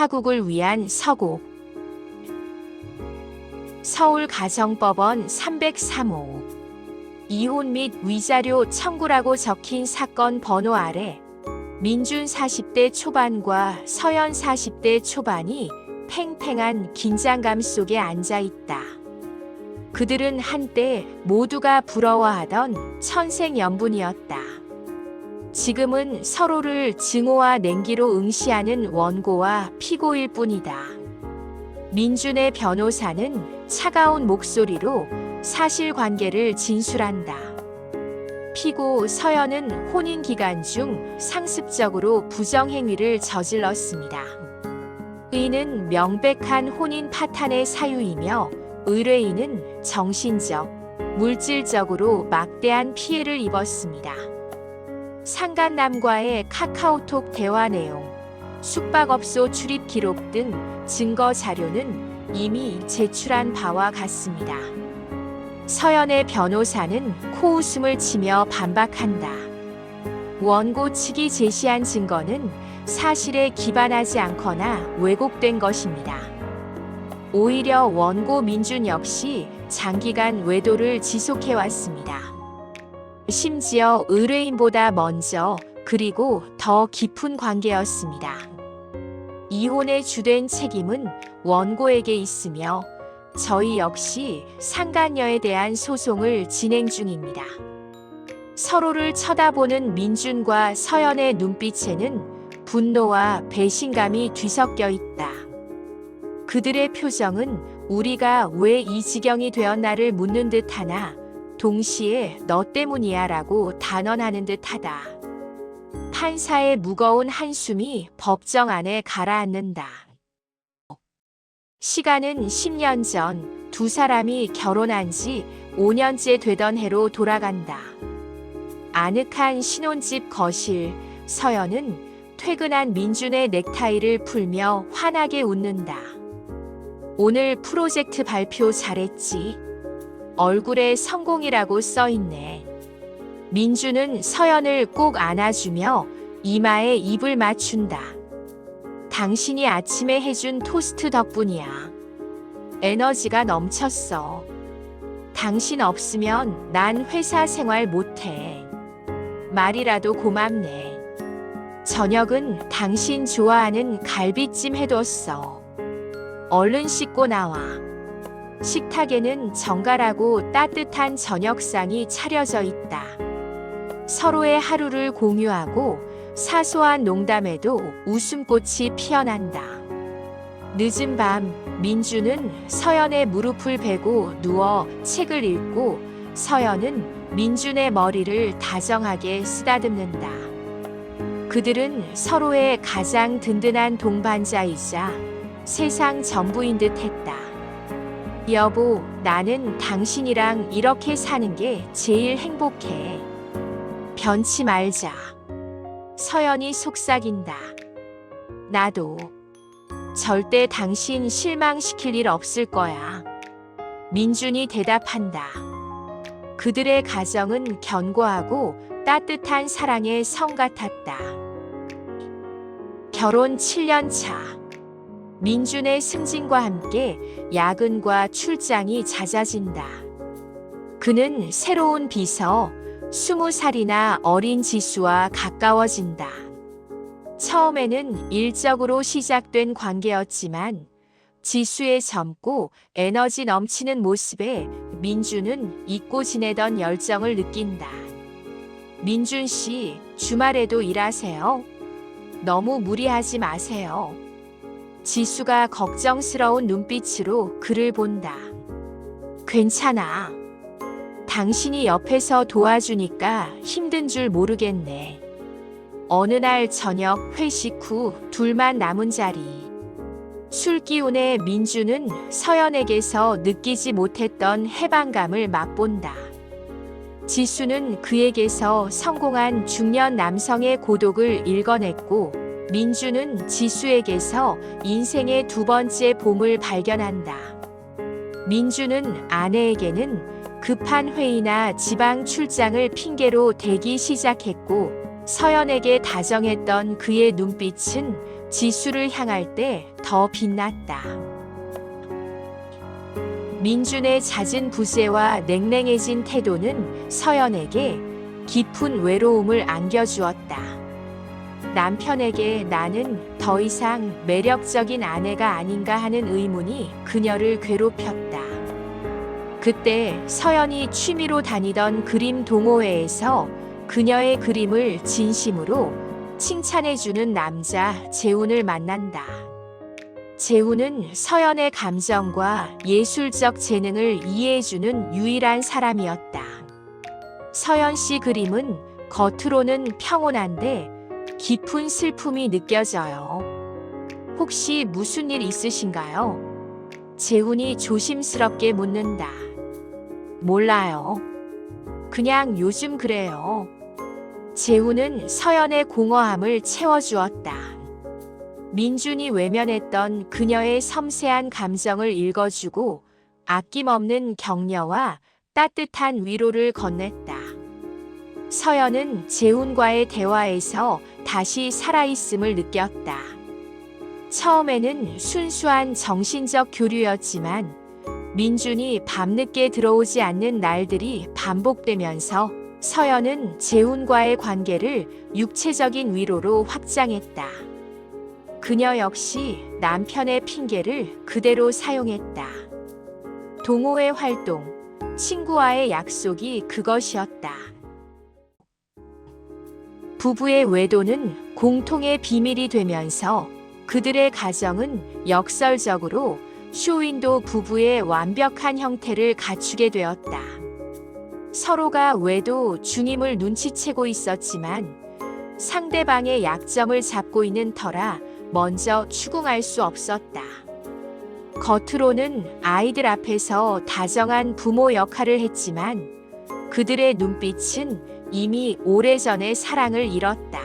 타국을 위한 서곡 서울가정법원 303호 이혼 및 위자료 청구라고 적힌 사건 번호 아래 민준 40대 초반과 서연 40대 초반이 팽팽한 긴장감 속에 앉아 있다. 그들은 한때 모두가 부러워하던 천생연분이었다. 지금은 서로를 증오와 냉기로 응시하는 원고와 피고일 뿐이다. 민준의 변호사는 차가운 목소리로 사실관계를 진술한다. 피고 서연은 혼인 기간 중 상습적으로 부정행위를 저질렀습니다. 의는 명백한 혼인 파탄의 사유이며 의뢰인은 정신적, 물질적으로 막대한 피해를 입었습니다. 상간남과의 카카오톡 대화 내용, 숙박업소 출입 기록 등 증거 자료는 이미 제출한 바와 같습니다. 서연의 변호사는 코웃음을 치며 반박한다. 원고 측이 제시한 증거는 사실에 기반하지 않거나 왜곡된 것입니다. 오히려 원고 민준 역시 장기간 외도를 지속해왔습니다. 심지어 의뢰인보다 먼저 그리고 더 깊은 관계였습니다. 이혼의 주된 책임은 원고에게 있으며 저희 역시 상간녀에 대한 소송을 진행 중입니다. 서로를 쳐다보는 민준과 서연의 눈빛에는 분노와 배신감이 뒤섞여 있다. 그들의 표정은 우리가 왜 이 지경이 되었나를 묻는 듯 하나 동시에 너 때문이야 라고 단언하는 듯 하다. 판사의 무거운 한숨이 법정 안에 가라앉는다. 시간은 10년 전 두 사람이 결혼한 지 5년째 되던 해로 돌아간다. 아늑한 신혼집 거실, 서연은 퇴근한 민준의 넥타이를 풀며 환하게 웃는다. 오늘 프로젝트 발표 잘했지. 얼굴에 성공이라고 써있네. 민준은 서연을 꼭 안아주며 이마에 입을 맞춘다. 당신이 아침에 해준 토스트 덕분이야. 에너지가 넘쳤어. 당신 없으면 난 회사 생활 못해. 말이라도 고맙네. 저녁은 당신 좋아하는 갈비찜 해뒀어. 얼른 씻고 나와. 식탁에는 정갈하고 따뜻한 저녁상이 차려져 있다. 서로의 하루를 공유하고 사소한 농담에도 웃음꽃이 피어난다. 늦은 밤 민주는 서연의 무릎을 베고 누워 책을 읽고 서연은 민준의 머리를 다정하게 쓰다듬는다. 그들은 서로의 가장 든든한 동반자이자 세상 전부인 듯 했다. 여보, 나는 당신이랑 이렇게 사는 게 제일 행복해. 변치 말자. 서연이 속삭인다. 나도. 절대 당신 실망시킬 일 없을 거야. 민준이 대답한다. 그들의 가정은 견고하고 따뜻한 사랑의 성 같았다. 결혼 7년 차. 민준의 승진과 함께 야근과 출장이 잦아진다. 그는 새로운 비서, 스무 살이나 어린 지수와 가까워진다. 처음에는 일적으로 시작된 관계였지만 지수의 젊고 에너지 넘치는 모습에 민준은 잊고 지내던 열정을 느낀다. 민준 씨, 주말에도 일하세요? 너무 무리하지 마세요. 지수가 걱정스러운 눈빛으로 그를 본다. 괜찮아. 당신이 옆에서 도와주니까 힘든 줄 모르겠네. 어느 날 저녁 회식 후 둘만 남은 자리. 술 기운에 민주는 서연에게서 느끼지 못했던 해방감을 맛본다. 지수는 그에게서 성공한 중년 남성의 고독을 읽어냈고, 민주는 지수에게서 인생의 두 번째 봄을 발견한다. 민주는 아내에게는 급한 회의나 지방 출장을 핑계로 대기 시작했고, 서연에게 다정했던 그의 눈빛은 지수를 향할 때 더 빛났다. 민준의 잦은 부재와 냉랭해진 태도는 서연에게 깊은 외로움을 안겨주었다. 남편에게 나는 더 이상 매력적인 아내가 아닌가 하는 의문이 그녀를 괴롭혔다. 그때 서연이 취미로 다니던 그림 동호회에서 그녀의 그림을 진심으로 칭찬해주는 남자 재훈을 만난다. 재훈은 서연의 감정과 예술적 재능을 이해해주는 유일한 사람이었다. 서연 씨 그림은 겉으로는 평온한데 깊은 슬픔이 느껴져요. 혹시 무슨 일 있으신가요? 재훈이 조심스럽게 묻는다. 몰라요. 그냥 요즘 그래요. 재훈은 서연의 공허함을 채워주었다. 민준이 외면했던 그녀의 섬세한 감정을 읽어주고 아낌없는 격려와 따뜻한 위로를 건넸다. 서연은 재훈과의 대화에서 다시 살아있음을 느꼈다. 처음에는 순수한 정신적 교류였지만 민준이 밤늦게 들어오지 않는 날들이 반복되면서 서연은 재훈과의 관계를 육체적인 위로로 확장했다. 그녀 역시 남편의 핑계를 그대로 사용했다. 동호회 활동, 친구와의 약속이 그것이었다. 부부의 외도는 공통의 비밀이 되면서 그들의 가정은 역설적으로 쇼윈도 부부의 완벽한 형태를 갖추게 되었다. 서로가 외도 중임을 눈치채고 있었지만 상대방의 약점을 잡고 있는 터라 먼저 추궁할 수 없었다. 겉으로는 아이들 앞에서 다정한 부모 역할을 했지만 그들의 눈빛은 이미 오래전에 사랑을 잃었다.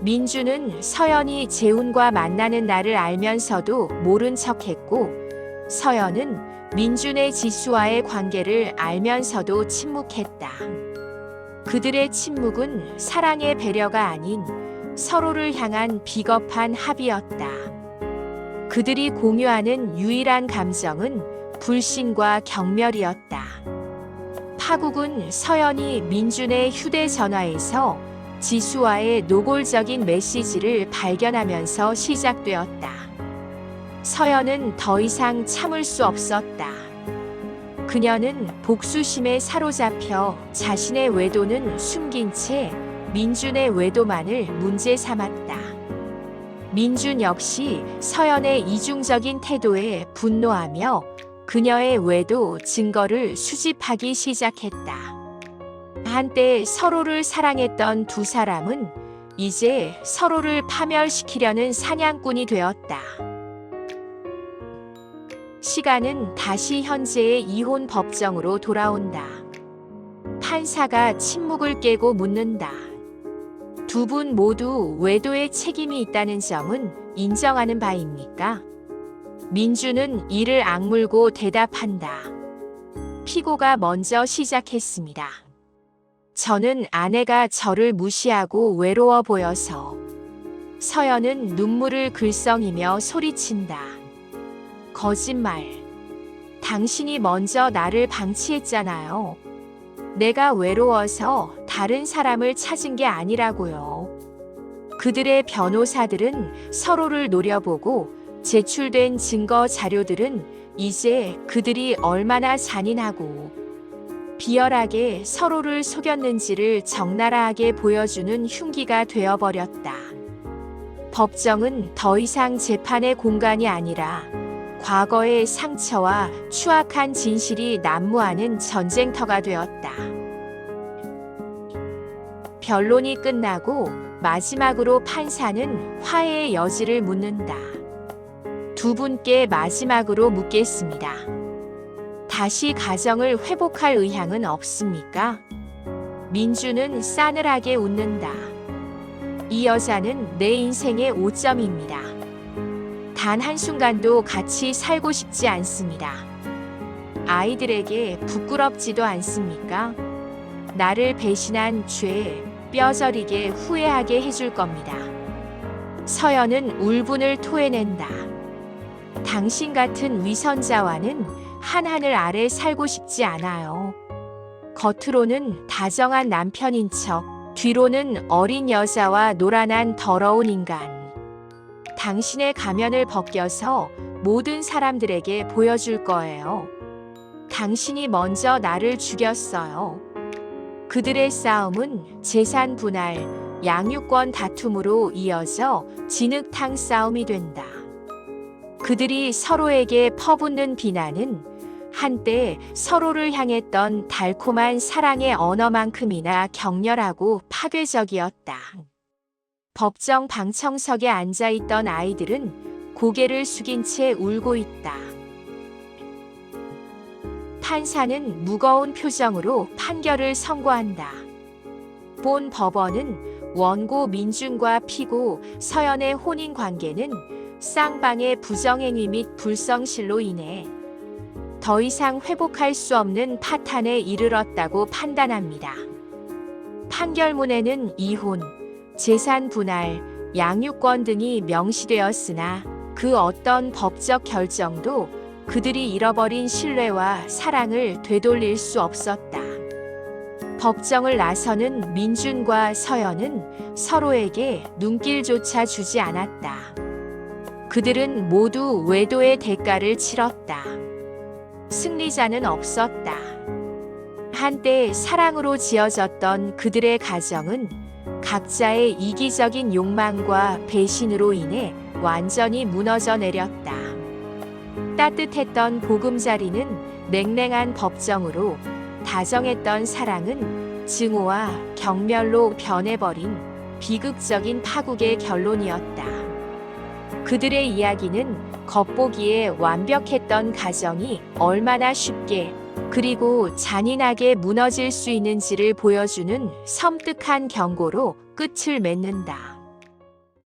민주는 서연이 재훈과 만나는 날을 알면서도 모른 척 했고, 서연은 민준의 지수와의 관계를 알면서도 침묵했다. 그들의 침묵은 사랑의 배려가 아닌 서로를 향한 비겁한 합의였다. 그들이 공유하는 유일한 감정은 불신과 경멸이었다. 파국은 서연이 민준의 휴대전화에서 지수와의 노골적인 메시지를 발견하면서 시작되었다. 서연은 더 이상 참을 수 없었다. 그녀는 복수심에 사로잡혀 자신의 외도는 숨긴 채 민준의 외도만을 문제 삼았다. 민준 역시 서연의 이중적인 태도에 분노하며 그녀의 외도 증거를 수집하기 시작했다. 한때 서로를 사랑했던 두 사람은 이제 서로를 파멸시키려는 사냥꾼이 되었다. 시간은 다시 현재의 이혼 법정으로 돌아온다. 판사가 침묵을 깨고 묻는다. 두 분 모두 외도에 책임이 있다는 점은 인정하는 바입니까? 민주는 이를 악물고 대답한다. 피고가 먼저 시작했습니다. 저는 아내가 저를 무시하고 외로워 보여서 서연은 눈물을 글썽이며 소리친다. 거짓말. 당신이 먼저 나를 방치했잖아요. 내가 외로워서 다른 사람을 찾은 게 아니라고요. 그들의 변호사들은 서로를 노려보고 제출된 증거 자료들은 이제 그들이 얼마나 잔인하고 비열하게 서로를 속였는지를 적나라하게 보여주는 흉기가 되어버렸다. 법정은 더 이상 재판의 공간이 아니라 과거의 상처와 추악한 진실이 난무하는 전쟁터가 되었다. 변론이 끝나고 마지막으로 판사는 화해의 여지를 묻는다. 두 분께 마지막으로 묻겠습니다. 다시 가정을 회복할 의향은 없습니까? 민주는 싸늘하게 웃는다. 이 여자는 내 인생의 오점입니다. 단 한순간도 같이 살고 싶지 않습니다. 아이들에게 부끄럽지도 않습니까? 나를 배신한 죄 뼈저리게 후회하게 해줄 겁니다. 서연은 울분을 토해낸다. 당신 같은 위선자와는 한 하늘 아래 살고 싶지 않아요. 겉으로는 다정한 남편인 척, 뒤로는 어린 여자와 노란한 더러운 인간. 당신의 가면을 벗겨서 모든 사람들에게 보여줄 거예요. 당신이 먼저 나를 죽였어요. 그들의 싸움은 재산 분할, 양육권 다툼으로 이어져 진흙탕 싸움이 된다. 그들이 서로에게 퍼붓는 비난은 한때 서로를 향했던 달콤한 사랑의 언어만큼이나 격렬하고 파괴적이었다. 법정 방청석에 앉아 있던 아이들은 고개를 숙인 채 울고 있다. 판사는 무거운 표정으로 판결을 선고한다. 본 법원은 원고 민준과 피고 서연의 혼인 관계는 쌍방의 부정행위 및 불성실로 인해 더 이상 회복할 수 없는 파탄에 이르렀다고 판단합니다. 판결문에는 이혼, 재산 분할, 양육권 등이 명시되었으나 그 어떤 법적 결정도 그들이 잃어버린 신뢰와 사랑을 되돌릴 수 없었다. 법정을 나서는 민준과 서연은 서로에게 눈길조차 주지 않았다. 그들은 모두 외도의 대가를 치렀다. 승리자는 없었다. 한때 사랑으로 지어졌던 그들의 가정은 각자의 이기적인 욕망과 배신으로 인해 완전히 무너져 내렸다. 따뜻했던 보금자리는 냉랭한 법정으로 다정했던 사랑은 증오와 경멸로 변해버린 비극적인 파국의 결론이었다. 그들의 이야기는 겉보기에 완벽했던 가정이 얼마나 쉽게 그리고 잔인하게 무너질 수 있는지를 보여주는 섬뜩한 경고로 끝을 맺는다.